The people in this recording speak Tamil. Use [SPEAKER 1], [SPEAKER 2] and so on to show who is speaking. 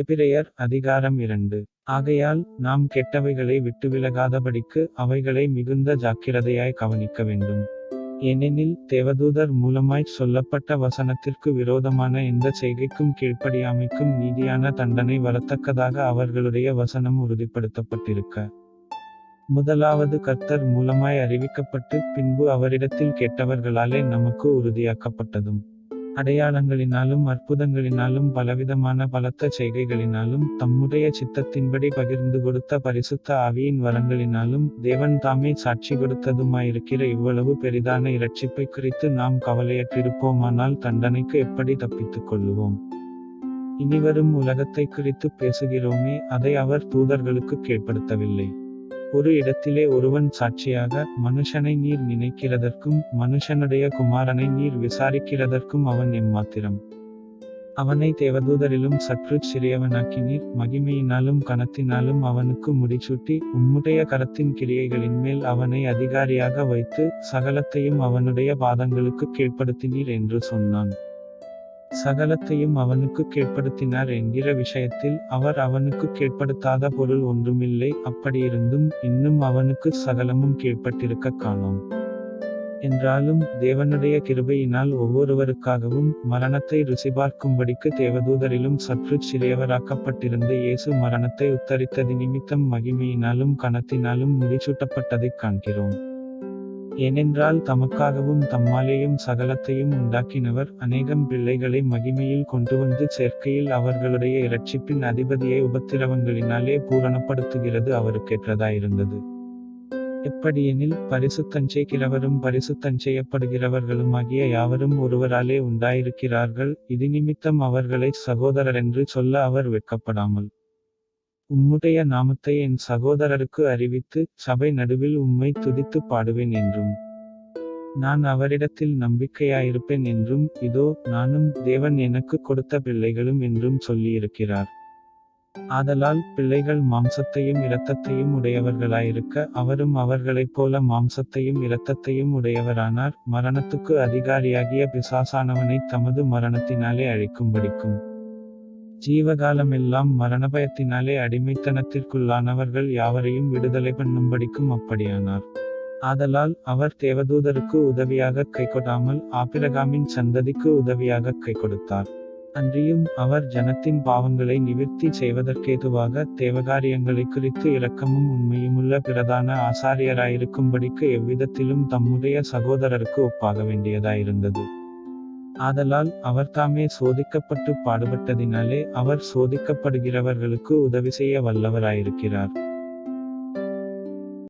[SPEAKER 1] எபிரேயர் அதிகாரம் இரண்டு. ஆகையால் நாம் கெட்டவைகளை விட்டு விலகாதபடிக்கு அவைகளை மிகுந்த ஜாக்கிரதையாய் கவனிக்க வேண்டும். ஏனெனில் தேவதூதர் மூலமாய்ச் சொல்லப்பட்ட வசனத்திற்கு விரோதமான எந்த செய்கைக்கும் கீழ்ப்படியாமைக்கும் நீதியான தண்டனை வரத்தக்கதாக அவர்களுடைய வசனம் உறுதிப்படுத்தப்பட்டிருக்க. முதலாவது கர்த்தர் மூலமாய் அறிவிக்கப்பட்டு பின்பு அவரிடத்தில் கெட்டவர்களாலே நமக்கு உறுதியாக்கப்பட்டதும். அடையாளங்களினாலும் அற்புதங்களினாலும் பலவிதமான பலத்த செய்கைகளினாலும் தம்முடைய சித்தத்தின்படி பகிர்ந்து கொடுத்த பரிசுத்த ஆவியின் வரங்களினாலும் தேவன் தாமே சாட்சி கொடுத்ததுமாயிருக்கிற இவ்வளவு பெரிதான இரட்சிப்பை குறித்து நாம் கவலையற்றிருப்போமானால் தண்டனைக்கு எப்படி தப்பித்துக் கொள்ளுவோம்? இனிவரும் உலகத்தை குறித்து பேசுகிறோமே அதை அவர் தூதர்களுக்கு கீழ்ப்படுத்தவில்லை ஒரு இடத்திலே ஒருவன் சாட்சியாக மனுஷனை நீர் நினைக்கிறதற்கும் மனுஷனுடைய குமாரனை நீர் விசாரிக்கிறதற்கும் அவன் எம்மாத்திரம். அவனை தேவதூதரிலும் சற்று சிறியவனாக்கினீர். மகிமையினாலும் கனத்தினாலும் அவனுக்கு முடிசூட்டி உம்முடைய கரத்தின் கிரியைகளின் மேல் அவனை அதிகாரியாக வைத்து சகலத்தையும் அவனுடைய பாதங்களுக்கு கீழ்ப்படுத்தினீர் என்று சொன்னான். சகலத்தையும் அவனுக்கு கேட்படுத்தினார் என்கிற விஷயத்தில் அவர் அவனுக்கு கீழ்ப்படுத்தாத பொருள் ஒன்றுமில்லை அப்படியிருந்தும் இன்னும் அவனுக்கு சகலமும் கேட்பட்டிருக்க காணோம். என்றாலும் தேவனுடைய கிருபையினால் ஒவ்வொருவருக்காகவும் மரணத்தை ருசிபார்க்கும்படிக்கு தேவதூதரிலும் சற்று சிறியவராக்கப்பட்டிருந்த இயேசு மரணத்தை உத்தரித்தது நிமித்தம் மகிமையினாலும் கணத்தினாலும் முடிசூட்டப்பட்டதைக் காண்கிறோம். ஏனென்றால் தமக்காகவும் தம்மாலேயும் சகலத்தையும் உண்டாக்கினவர் அநேகம் பிள்ளைகளை மகிமையில் கொண்டு வந்து சேர்க்கையில் அவர்களுடைய இரட்சிப்பின் அதிபதியை உபத்திரவங்களினாலே பூரணப்படுத்துகிறது அவருக்கேற்றதாயிருந்தது. எப்படியெனில் பரிசுத்தஞ்செய்கிறவரும் பரிசுத்தஞ்செய்யப்படுகிறவர்களுமாகிய யாவரும் ஒருவராலே உண்டாயிருக்கிறார்கள் இது நிமித்தம் அவர்களை சகோதரரென்று சொல்ல அவர் வெட்கப்படாமல். உம்முடைய நாமத்தை என் சகோதரருக்கு அறிவித்து சபை நடுவில் உம்மை துதித்து பாடுவேன் என்றும் நான் அவரிடத்தில் நம்பிக்கையாயிருப்பேன் என்றும் இதோ நானும் தேவன் எனக்கு கொடுத்த பிள்ளைகளும் என்றும் சொல்லியிருக்கிறார். ஆதலால் பிள்ளைகள் மாம்சத்தையும் இரத்தத்தையும் உடையவர்களாயிருக்க அவரும் அவர்களைப் போல மாம்சத்தையும் இரத்தத்தையும் உடையவரானார் மரணத்துக்கு அதிகாரியாகிய பிசாசானவனை தமது மரணத்தினாலே அழிக்கும்படிக்கும் ஜீவகாலமெல்லாம் மரணபயத்தினாலே அடிமைத்தனத்திற்குள்ளானவர்கள் யாவரையும் விடுதலை பண்ணும்படிக்கும் அப்படியானார். ஆதலால் அவர் தேவதூதருக்கு உதவியாக கை கொடாமல் ஆபிரகாமின் சந்ததிக்கு உதவியாக கை கொடுத்தார் அன்றியும் அவர் ஜனத்தின் பாவங்களை நிவிர்த்தி செய்வதற்கேதுவாக தேவகாரியங்களை குறித்து இரக்கமும் உண்மையுமுள்ள பிரதான ஆசாரியராயிருக்கும்படிக்கு எவ்விதத்திலும் தம்முடைய சகோதரருக்கு ஒப்பாக வேண்டியதாயிருந்தது. ஆதலால் அவர் தாமே சோதிக்கப்பட்டு பாடுபட்டதினாலே அவர் சோதிக்கப்படுகிறவர்களுக்கு உதவி செய்ய வல்லவராயிருக்கிறார்.